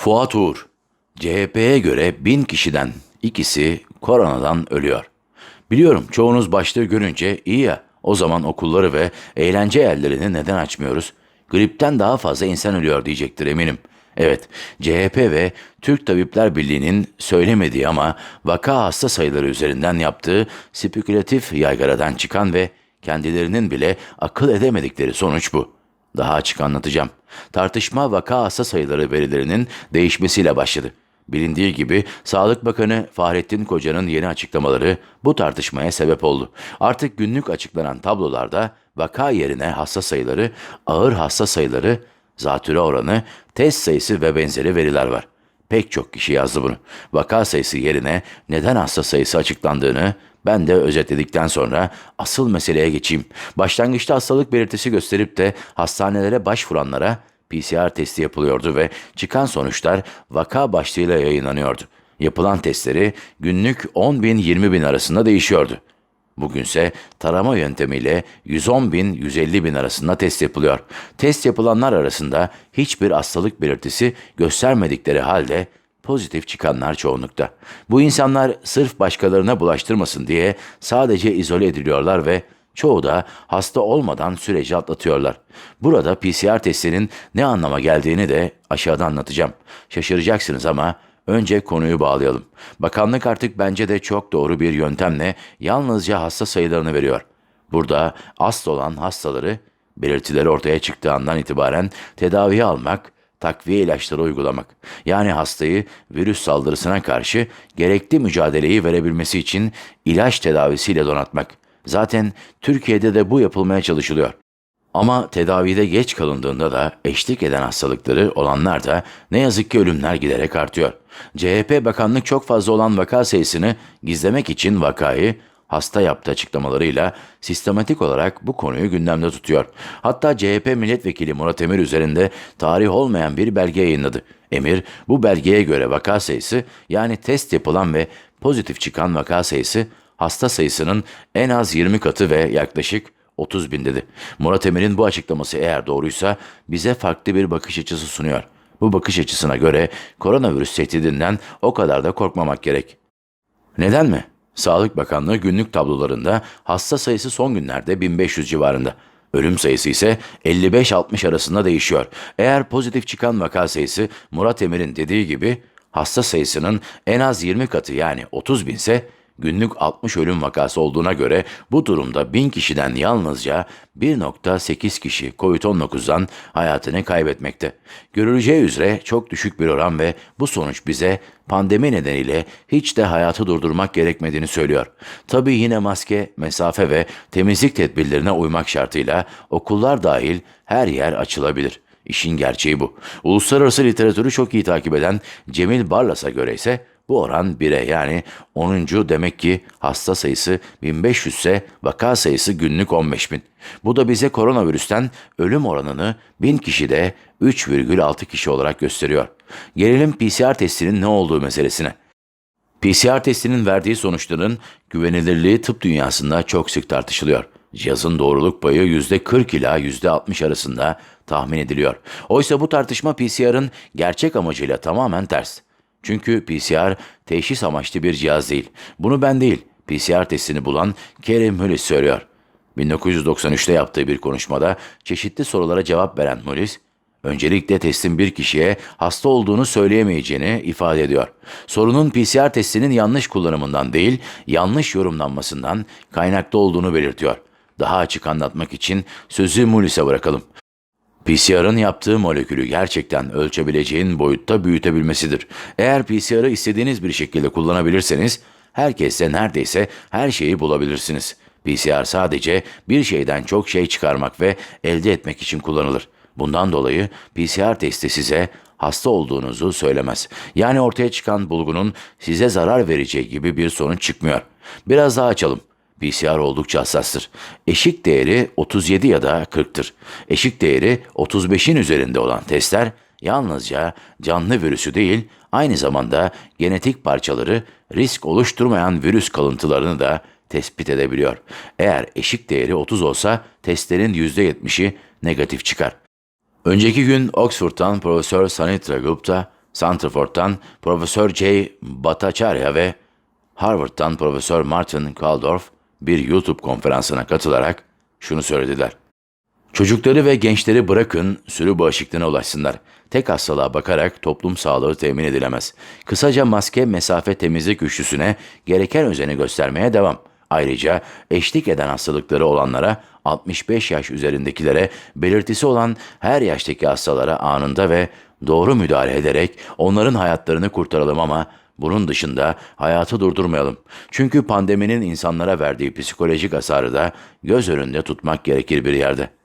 Fuat Uğur, CHP'ye göre bin kişiden ikisi koronadan ölüyor. Biliyorum çoğunuz başlığı görünce iyi ya o zaman okulları ve eğlence yerlerini neden açmıyoruz? Gripten daha fazla insan ölüyor diyecektir eminim. Evet, CHP ve Türk Tabipler Birliği'nin söylemediği ama vaka hasta sayıları üzerinden yaptığı spekülatif yaygaradan çıkan ve kendilerinin bile akıl edemedikleri sonuç bu. Daha açık anlatacağım. Tartışma vaka hasta sayıları verilerinin değişmesiyle başladı. Bilindiği gibi Sağlık Bakanı Fahrettin Koca'nın yeni açıklamaları bu tartışmaya sebep oldu. Artık günlük açıklanan tablolarda vaka yerine hasta sayıları, ağır hasta sayıları, zatüre oranı, test sayısı ve benzeri veriler var. Pek çok kişi yazdı bunu. Vaka sayısı yerine neden hasta sayısı açıklandığını ben de özetledikten sonra asıl meseleye geçeyim. Başlangıçta hastalık belirtisi gösterip de hastanelere başvuranlara PCR testi yapılıyordu ve çıkan sonuçlar vaka başlığıyla yayınlanıyordu. Yapılan testleri günlük 10 bin 20 bin arasında değişiyordu. Bugünse tarama yöntemiyle 110 bin 150 bin arasında test yapılıyor. Test yapılanlar arasında hiçbir hastalık belirtisi göstermedikleri halde pozitif çıkanlar çoğunlukta. Bu insanlar sırf başkalarına bulaştırmasın diye sadece izole ediliyorlar ve çoğu da hasta olmadan süreci atlatıyorlar. Burada PCR testinin ne anlama geldiğini de aşağıda anlatacağım. Şaşıracaksınız ama Önce konuyu bağlayalım. Bakanlık artık bence de çok doğru bir yöntemle yalnızca hasta sayılarını veriyor. Burada asıl olan hastaları belirtileri ortaya çıktığı andan itibaren tedaviye almak, takviye ilaçları uygulamak. Yani hastayı virüs saldırısına karşı gerekli mücadeleyi verebilmesi için ilaç tedavisiyle donatmak. Zaten Türkiye'de de bu yapılmaya çalışılıyor. Ama tedavide geç kalındığında da eşlik eden hastalıkları olanlar da ne yazık ki ölümler giderek artıyor. CHP bakanlık çok fazla olan vaka sayısını gizlemek için vakayı hasta yaptığı açıklamalarıyla sistematik olarak bu konuyu gündemde tutuyor. Hatta CHP milletvekili Murat Emir üzerinde tarih olmayan bir belge yayınladı. Emir bu belgeye göre vaka sayısı yani test yapılan ve pozitif çıkan vaka sayısı hasta sayısının en az 20 katı ve yaklaşık 30 bin dedi. Murat Emir'in bu açıklaması eğer doğruysa bize farklı bir bakış açısı sunuyor. Bu bakış açısına göre koronavirüs tehdidinden o kadar da korkmamak gerek. Neden mi? Sağlık Bakanlığı günlük tablolarında hasta sayısı son günlerde 1500 civarında. Ölüm sayısı ise 55-60 arasında değişiyor. Eğer pozitif çıkan vaka sayısı Murat Emir'in dediği gibi hasta sayısının en az 20 katı yani 30 binse günlük 60 ölüm vakası olduğuna göre bu durumda 1000 kişiden yalnızca 1.8 kişi COVID-19'dan hayatını kaybetmekte. Görüleceği üzere çok düşük bir oran ve bu sonuç bize pandemi nedeniyle hiç de hayatı durdurmak gerekmediğini söylüyor. Tabii yine maske, mesafe ve temizlik tedbirlerine uymak şartıyla okullar dahil her yer açılabilir. İşin gerçeği bu. Uluslararası literatürü çok iyi takip eden Cemil Barlas'a göre ise bu oran 1'e yani 10. demek ki hasta sayısı 1500 ise vaka sayısı günlük 15 bin. Bu da bize koronavirüsten ölüm oranını 1000 kişide 3,6 kişi olarak gösteriyor. Gelelim PCR testinin ne olduğu meselesine. PCR testinin verdiği sonuçların güvenilirliği tıp dünyasında çok sık tartışılıyor. Cihazın doğruluk payı %40 ila %60 arasında tahmin ediliyor. Oysa bu tartışma PCR'ın gerçek amacıyla tamamen ters. Çünkü PCR teşhis amaçlı bir cihaz değil. Bunu ben değil, PCR testini bulan Kerem Hüllis söylüyor. 1993'te yaptığı bir konuşmada çeşitli sorulara cevap veren Mullis, öncelikle testin bir kişiye hasta olduğunu söyleyemeyeceğini ifade ediyor. Sorunun PCR testinin yanlış kullanımından değil, yanlış yorumlanmasından kaynaklı olduğunu belirtiyor. Daha açık anlatmak için sözü Mullis'e bırakalım. PCR'ın yaptığı molekülü gerçekten ölçebileceğin boyutta büyütebilmesidir. Eğer PCR'ı istediğiniz bir şekilde kullanabilirseniz, herkeste neredeyse her şeyi bulabilirsiniz. PCR sadece bir şeyden çok şey çıkarmak ve elde etmek için kullanılır. Bundan dolayı PCR testi size hasta olduğunuzu söylemez. Yani ortaya çıkan bulgunun size zarar vereceği gibi bir sonuç çıkmıyor. Biraz daha açalım. PCR oldukça hassastır. Eşik değeri 37 ya da 40'tır. Eşik değeri 35'in üzerinde olan testler yalnızca canlı virüsü değil, aynı zamanda genetik parçaları risk oluşturmayan virüs kalıntılarını da tespit edebiliyor. Eğer eşik değeri 30 olsa testlerin %70'i negatif çıkar. Önceki gün Oxford'dan Profesör Sanitra Gupta Stanford'dan Profesör J. Bhattacharya ve Harvard'dan Profesör Martin Kaldorf bir YouTube konferansına katılarak şunu söylediler. Çocukları ve gençleri bırakın sürü bağışıklığına ulaşsınlar. Tek hastalığa bakarak toplum sağlığı temin edilemez. Kısaca maske, mesafe, temizlik üçlüsüne gereken özeni göstermeye devam. Ayrıca eşlik eden hastalıkları olanlara, 65 yaş üzerindekilere, belirtisi olan her yaştaki hastalara anında ve doğru müdahale ederek onların hayatlarını kurtaralım ama bunun dışında hayatı durdurmayalım. Çünkü pandeminin insanlara verdiği psikolojik hasarı da göz önünde tutmak gerekir bir yerde.